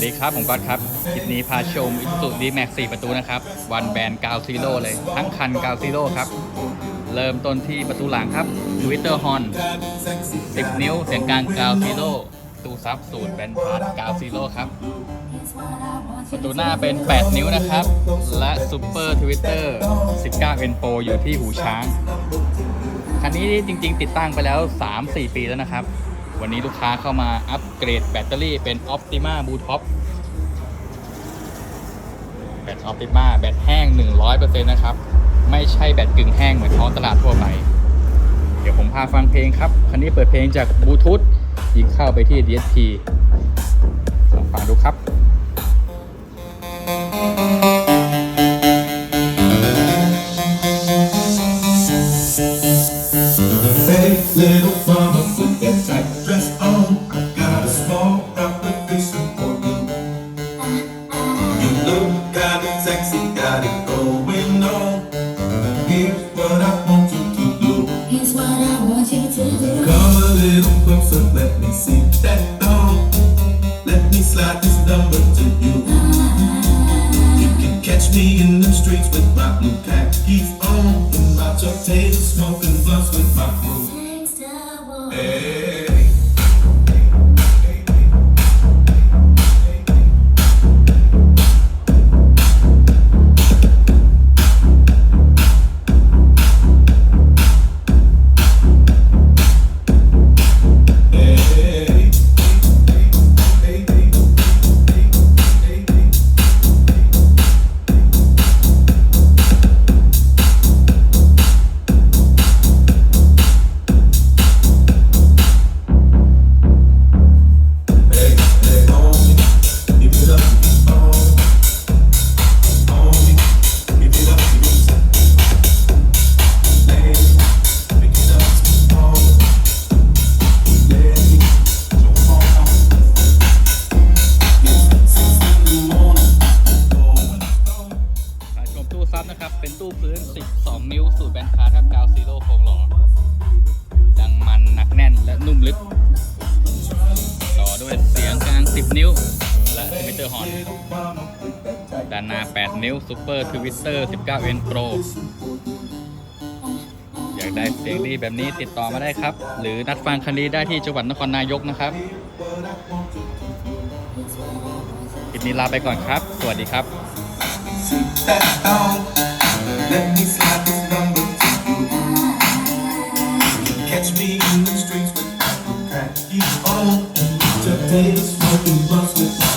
สดีครับผมก๊อตครับคลิปนี้พาชมอิสุดีแม็ก4ประตูนะครับ วันแบนกาวซีโร่เลย ทั้งคันกาวซีโร่ครับ เริ่มต้นที่ประตูหลังครับทวิตเตอร์ฮอน 10 นิ้ว เสียงกลางกาวซีโร่ตูซับสูตรแบนพาร์ทกาวซีโร่ครับ ประตูหน้าเป็น 8 นิ้วนะครับ และซูเปอร์ทวิตเตอร์19 n Pro อยู่ที่หูช้าง คันนี้จริง ๆ ติดตั้งไปแล้ว 3-4 ปีแล้วนะครับ วันนี้ลูกค้าเข้ามาอัปเกรดแบตเตอรี่เป็น Optima b l u e Top แบต Optima แบตแห้ง 100%นะครับ ไม่ใช่แบตกึ่งแห้งเหมือนท้องตลาดทั่วไป เดี๋ยวผมพาฟังเพลงครับ คันนี้เปิดเพลงจากบลูทูธยิงเข้าไปที่ DSP ลองฟังดูครับ Hey, little look kinda sexy, got it going on. Here's what I want you to do. Here's what I want you to do. Come a little closer, let me see that thong. Let me slide this number to you. You can catch me in the streets with my blue khakis on. In my table, smoking blunts with my crew. ซับนะครับ เป็นตู้พื้น 12 นิ้ว สูตรแบนคาร์ทับกาวซีโร่โครงหล่อ ดังมันหนักแน่นและนุ่มลึก ต่อด้วยเสียงกลาง 10 นิ้ว และทวิตเตอร์ฮอน ด้านหน้า 8 นิ้วซูเปอร์ทวิตเตอร์19 n Pro อยากได้เสียงดีแบบนี้ติดต่อมาได้ครับ หรือนัดฟังคันนี้ได้ที่จังหวัดนครนายกนะครับคลิปนี้ลาไปก่อนครับ สวัสดีครับ catch me in the streets with my blue khakis on. Just smoking blunts with.